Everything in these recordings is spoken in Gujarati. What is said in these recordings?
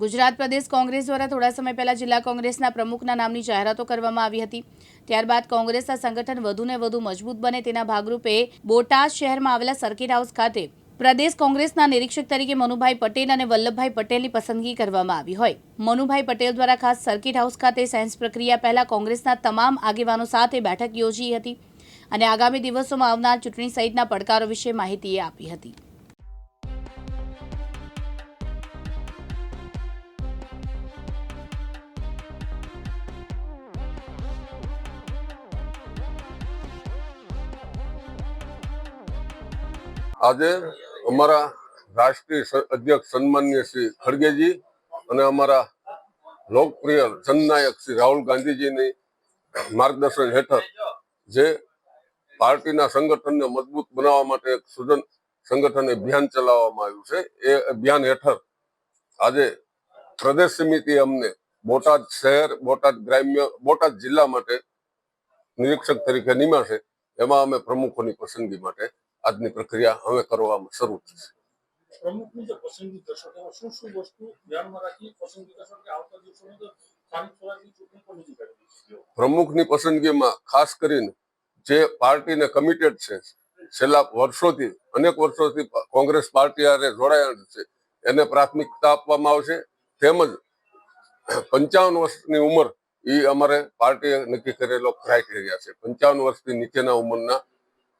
ગુજરાત પ્રદેશ કોંગ્રેસ દ્વારા થોડા સમય પહેલા જિલ્લા કોંગ્રેસના પ્રમુખના નામની જાહેરાતો કરવામાં આવી હતી. ત્યારબાદ કોંગ્રેસના સંગઠન વધુને વધુ મજબૂત બને તેના ભાગરૂપે બોટાદ શહેરમાં આવેલા સર્કિટ હાઉસ ખાતે પ્રદેશ કોંગ્રેસના નિરીક્ષક તરીકે મનુભાઈ પટેલ અને વલ્લભભાઈ પટેલની પસંદગી કરવામાં આવી હોય. મનુભાઈ પટેલ દ્વારા ખાસ સર્કિટ હાઉસ ખાતે સાયન્સ પ્રક્રિયા પહેલા કોંગ્રેસના તમામ આગેવાનો સાથે બેઠક યોજી હતી અને આગામી દિવસોમાં આવનાર ચૂંટણી સહિતના પડકારો વિશે માહિતી આપી હતી. આજે અમારા રાષ્ટ્રીય અધ્યક્ષ સન્માનીય શ્રી ખડગેજી અને અમારા લોકપ્રિય જનનાયક શ્રી રાહુલ ગાંધીજીની માર્ગદર્શન હેઠળ જે પાર્ટીના સંગઠનને મજબૂત બનાવવા માટે એક સુજન સંગઠન અભિયાન ચલાવવામાં આવ્યું છે. એ અભિયાન હેઠળ આજે પ્રદેશ સમિતિ અમને બોટાદ શહેર, બોટાદ ગ્રામ્ય, બોટાદ જિલ્લા માટે નિરીક્ષક તરીકે નિમાશે એમાં અમે પ્રમુખોની પસંદગી માટે આજની પ્રક્રિયા હવે કરવામાં શરૂ થશે. પ્રમુખની જે પસંદગી કરશો તેમાં શું શું વસ્તુ ધ્યાનમાં રાખી પસંદગી કરશો? કે આવતા દિવસોની અંદર સ્થાનિક સ્વરાજની ચૂંટણી પણ નજીક આવી રહી છે પ્રમુખની પસંદગીમાં ખાસ કરીને જે પાર્ટીને કમિટેડ છે છેલ્લા વર્ષોથી અનેક વર્ષોથી કોંગ્રેસ પાર્ટી હારે જોડાયેલ છે એને પ્રાથમિકતા આપવામાં આવશે. તેમજ પંચાવન વર્ષની ઉંમર એ અમારે પાર્ટીએ નક્કી કરેલો ક્રાઇટેરિયા છે. પંચાવન વર્ષથી નીચેના ઉંમરના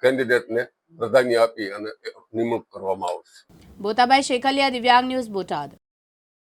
કેન્ડિડેટને પ્રાધાન્ય આપી અને નિમણૂક કરવામાં આવશે. બોતાભાઈ શેખલિયા દિવ્યાંગ ન્યૂઝ બોટાદ.